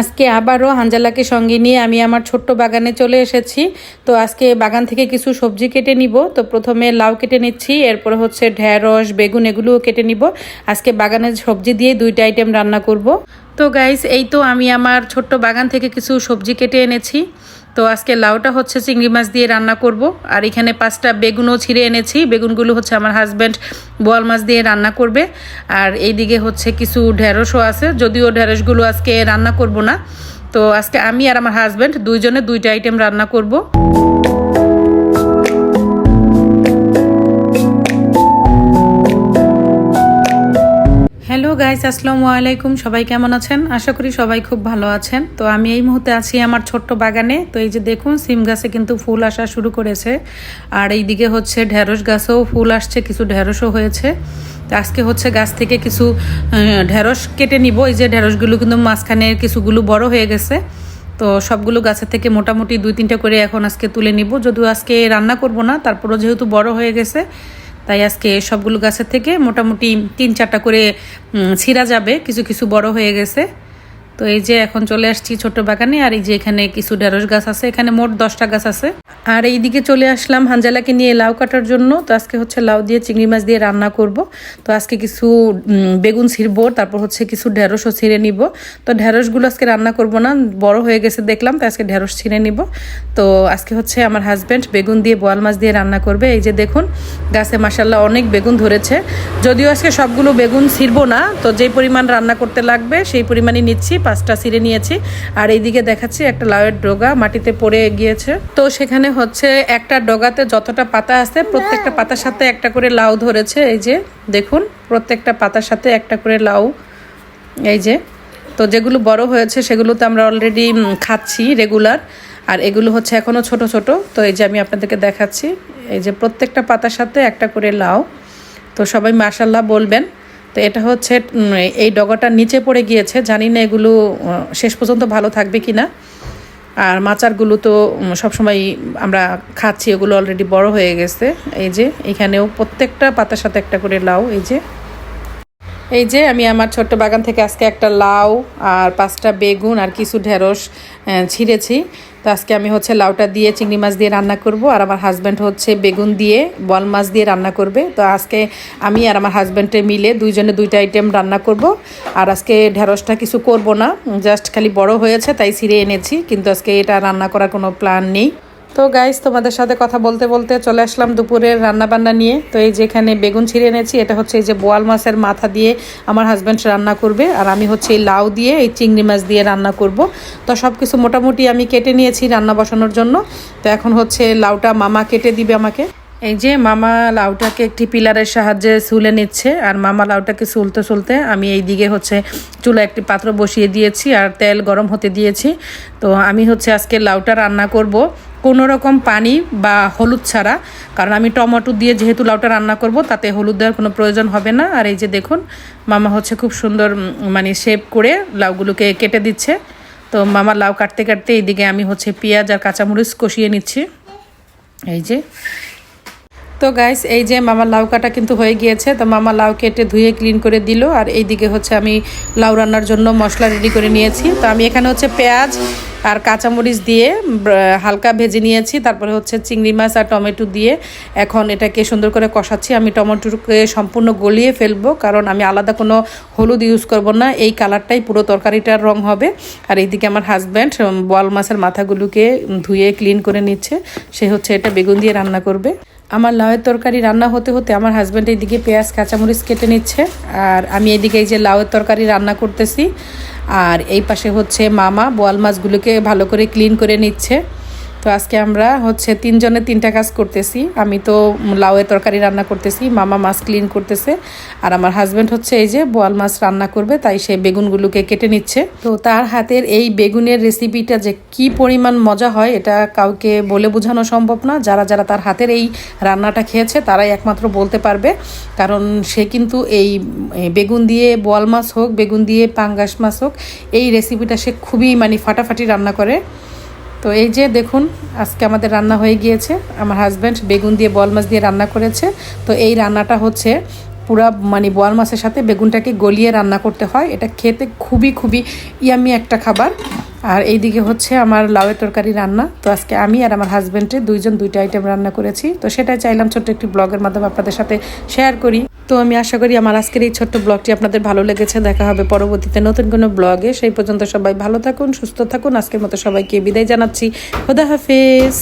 আজকে আবারও হাঞ্জালাকে সঙ্গে নিয়ে আমি আমার ছোট্ট বাগানে চলে এসেছি। তো আজকে বাগান থেকে কিছু সবজি কেটে নিব। তো প্রথমে লাউ কেটে নিচ্ছি, এরপর হচ্ছে ঢ্যাঁড়স বেগুন এগুলোও কেটে নিব। আজকে বাগানের সবজি দিয়ে দুইটা আইটেম রান্না করব। তো গাইস এই তো আমি আমার ছোট্ট বাগান থেকে কিছু সবজি কেটে এনেছি। তো আজকে লাউটা হচ্ছে চিংড়ি মাছ দিয়ে রান্না করব। আর এখানে পাঁচটা বেগুনও ছিঁড়ে এনেছি। বেগুনগুলো হচ্ছে আমার হাজব্যান্ড বোয়াল মাছ দিয়ে রান্না করবে। আর এইদিকে হচ্ছে কিছু ঢেঁড়সও আছে। যদিও ঢেঁড়সগুলো আজকে রান্না করব না। তো আজকে আমি আর আমার হাজব্যান্ড দুইজনে দুইটা আইটেম রান্না করব। হ্যালো গাইস, আসসালামু আলাইকুম। সবাই কেমন আছেন? আশা করি সবাই খুব ভালো আছেন। তো আমি এই মুহূর্তে আছি আমার ছোট্ট বাগানে। তো এই যে দেখুন, সিম গাছে কিন্তু ফুল আসা শুরু করেছে। আর এইদিকে হচ্ছে ঢেঁড়স গাছেও ফুল আসছে, কিছু ঢেঁড়সও হয়েছে। আজকে হচ্ছে গাছ থেকে কিছু ঢেঁড়স কেটে নিব। এই যে ঢেঁড়সগুলো কিন্তু মাঝখানে কিছুগুলো বড় হয়ে গেছে। তো সবগুলো গাছের থেকে মোটামুটি দুই তিনটা করে এখন আজকে তুলে নিব। যদিও আজকে রান্না করব না, তারপরও যেহেতু বড় হয়ে গেছে তাই আজকে সবগুলো গাছের থেকে মোটামুটি তিন চারটা করে ছিঁড়া যাবে, কিছু কিছু বড় হয়ে গেছে। তো এই যে এখন চলে আসছি ছোট বাগানে, আর এই যে এখানে কিছু ঢেঁড়স গাছ আছে, এখানে মোট দশটা গাছ আছে। আর এইদিকে চলে আসলাম হাঞ্জালাকে নিয়ে লাউ কাটার জন্য। তো আজকে হচ্ছে লাউ দিয়ে চিংড়ি মাছ দিয়ে রান্না করব। তো আজকে কিছু বেগুন ছিঁড়বো, তারপর হচ্ছে কিছু ঢেঁড়সও ছিঁড়ে নিব। তো ঢেঁড়সগুলো আজকে রান্না করব না, বড় হয়ে গেছে দেখলাম, তো আজকে ঢেঁড়স ছিঁড়ে নিব। তো আজকে হচ্ছে আমার হাজব্যান্ড বেগুন দিয়ে বোয়াল মাছ দিয়ে রান্না করবে। এই যে দেখুন, গাছে মাসাল্লাহ অনেক বেগুন ধরেছে। যদিও আজকে সবগুলো বেগুন ছিঁড়বো না, তো যেই পরিমাণ রান্না করতে লাগবে, সেই পরিমাণই নিচ্ছি। পাঁচটা ছিঁড়ে নিয়েছি। আর এইদিকে দেখাচ্ছি একটা লাউয়ের ডগা, মাটিতে পড়ে গিয়েছে। তো সেখানে হচ্ছে একটা ডগাতে যতটা পাতা আছে, প্রত্যেকটা পাতার সাথে একটা করে লাউ ধরেছে, এই যে, দেখুন, প্রত্যেকটা পাতার সাথে একটা করে লাউ, এই যে। তো যেগুলো বড় হয়েছে সেগুলো তো আমরা অলরেডি খাচ্ছি রেগুলার আর এগুলো হচ্ছে এখনও ছোট ছোট। তো এই যে আমি আপনাদেরকে দেখাচ্ছি, এই যে প্রত্যেকটা পাতার সাথে একটা করে লাউ। তো সবাই মাশাল্লাহ বলবেন। তো এটা হচ্ছে এই ডগাটার নিচে পড়ে গিয়েছে। জানি না এগুলো শেষ পর্যন্ত ভালো থাকবে কি না আর মাচারগুলো তো সবসময় আমরা খাচ্ছি এগুলো অলরেডি বড় হয়ে গেছে। এই যে, এখানেও প্রত্যেকটা পাতার সাথে একটা করে লাউ, এই যে। এই যে, আমি আমার ছোট্ট বাগান থেকে আজকে একটা লাউ আর পাঁচটা বেগুন আর কিছু ঢেঁড়স ছিঁড়েছি। তো আজকে আমি হচ্ছে লাউটা দিয়ে চিংড়ি মাছ দিয়ে রান্না করব, আর আমার হাজব্যান্ড হচ্ছে বেগুন দিয়ে বল মাছ দিয়ে রান্না করবে। তো আজকে আমি আর আমার হাজব্যান্ডে মিলে দুইজনে দুইটা আইটেম রান্না করব। আর আজকে ঢেঁড়সটা কিছু করব না জাস্ট খালি বড় হয়েছে, তাই ছিঁড়ে এনেছি, কিন্তু আজকে এটা রান্না করার কোনো প্ল্যান নেই। তো গাইস তোমাদের সাথে কথা বলতে বলতে চলে আসলাম দুপুরের রান্না বান্না নিয়ে। তো এই যেখানে বেগুন ছিঁড়ে এনেছি, এটা হচ্ছে এই যে বোয়াল মাছের মাথা দিয়ে আমার হাজব্যান্ড রান্না করবে। আর আমি হচ্ছে এই লাউ দিয়ে এই চিংড়ি মাছ দিয়ে রান্না করব। তো সব কিছু মোটামুটি আমি কেটে নিয়েছি রান্না বসানোর জন্য। তো এখন হচ্ছে লাউটা মামা কেটে দিবে আমাকে। এই যে মামা লাউটাকে একটি পিলারের সাহায্যে সুলে নিচ্ছে, আর মামা লাউটাকে সুলতে সুলতে আমি এই দিকে হচ্ছে চুলা একটি পাত্র বসিয়ে দিয়েছি, আর তেল গরম হতে দিয়েছি। তো আমি হচ্ছে আজকে লাউটা রান্না করব। কোনো রকম পানি বা হলুদ ছাড়া, কারণ আমি টমেটো দিয়ে যেহেতু লাউটা রান্না করব, তাতে হলুদ দেওয়ার কোনো প্রয়োজন হবে না। আর এই যে দেখুন, মামা হচ্ছে খুব সুন্দর মানে শেপ করে লাউগুলোকে কেটে দিচ্ছে। তো মামা লাউ কাটতে কাটতে এইদিকে আমি হচ্ছে পেঁয়াজ আর কাঁচামরিচ কষিয়ে নিচ্ছি। এই যে তো গাইস এই যে মামার লাউ কাটা কিন্তু হয়ে গিয়েছে, তো মামা লাউ কেটে ধুয়ে ক্লিন করে দিল। আর এইদিকে হচ্ছে আমি লাউ রান্নার জন্য মশলা রেডি করে নিয়েছি। তো আমি এখানে হচ্ছে পেঁয়াজ আর কাঁচামরিচ দিয়ে হালকা ভেজে নিয়েছি। তারপরে হচ্ছে চিংড়ি মাছ আর টমেটো দিয়ে এখন এটাকে সুন্দর করে কষাচ্ছি। আমি টমেটোকে সম্পূর্ণ গলিয়ে ফেলব, কারণ আমি আলাদা কোনো হলুদ ইউজ করব না। এই কালারটাই পুরো তরকারিটার রং হবে। আর এইদিকে আমার হাজব্যান্ড বোয়াল মাছের মাথাগুলোকে ধুয়ে ক্লিন করে নিচ্ছে। সে হচ্ছে এটা বেগুন দিয়ে রান্না করবে। আমার লাউয়ের তরকারি রান্না হতে হতে আমার হাজব্যান্ড এইদিকে পেঁয়াজ, কাঁচামরিচ কেটে নিচ্ছে। আর আমি এইদিকে এই যে লাউয়ের তরকারি রান্না করতেছি। আর এই পাশে হচ্ছে মামা বোয়াল মাছগুলোকে ভালো করে ক্লিন করে নিচ্ছে। তো আজকে আমরা হচ্ছে তিনজনে তিনটা কাজ করতেছি। আমি তো লাউয়ের তরকারি রান্না করতেছি, মামা মাছ ক্লিন করতেছে, আর আমার হাজব্যান্ড হচ্ছে এই যে বোয়াল মাছ রান্না করবে, তাই সে বেগুনগুলোকে কেটে নিচ্ছে। তো তার হাতের এই বেগুনের রেসিপিটা যে কি পরিমাণ মজা হয়, এটা কাউকে বলে বোঝানো সম্ভব না। যারা যারা তার হাতের এই রান্নাটা খেয়েছে, তারাই একমাত্র বলতে পারবে। কারণ সে কিন্তু এই বেগুন দিয়ে বোয়াল মাছ হোক, বেগুন দিয়ে পাঙ্গাস মাছ হোক, এই রেসিপিটা সে খুবই মানে ফাটাফাটি রান্না করে। তো এই যে দেখুন, আজকে আমাদের রান্না হয়ে গিয়েছে। আমার হাজব্যান্ড বেগুন দিয়ে বল মাছ দিয়ে রান্না করেছে। তো এই রান্নাটা হচ্ছে পুরা মানে বোয়াল মাছের সাথে বেগুনটাকে গলিয়ে রান্না করতে হয়। এটা খেতে খুবই খুবই ইয়ামি একটা খাবার। আর এইদিকে হচ্ছে আমার লাউয়ের তরকারি রান্না। তো আজকে আমি আর আমার হাজব্যান্ডে দুইজন দুইটা আইটেম রান্না করেছি। তো সেটাই চাইলাম ছোট্ট একটি ব্লগের মাধ্যমে আপনাদের সাথে শেয়ার করি। তো আমি আশা করি আমার আজকের এই ছোট্ট ব্লগটি আপনাদের ভালো লেগেছে। দেখা হবে পরবর্তীতে নতুন কোনো ব্লগে। সেই পর্যন্ত সবাই ভালো থাকুন, সুস্থ থাকুন। আজকের মতো সবাইকে বিদায় জানাচ্ছি। খোদা হাফেজ।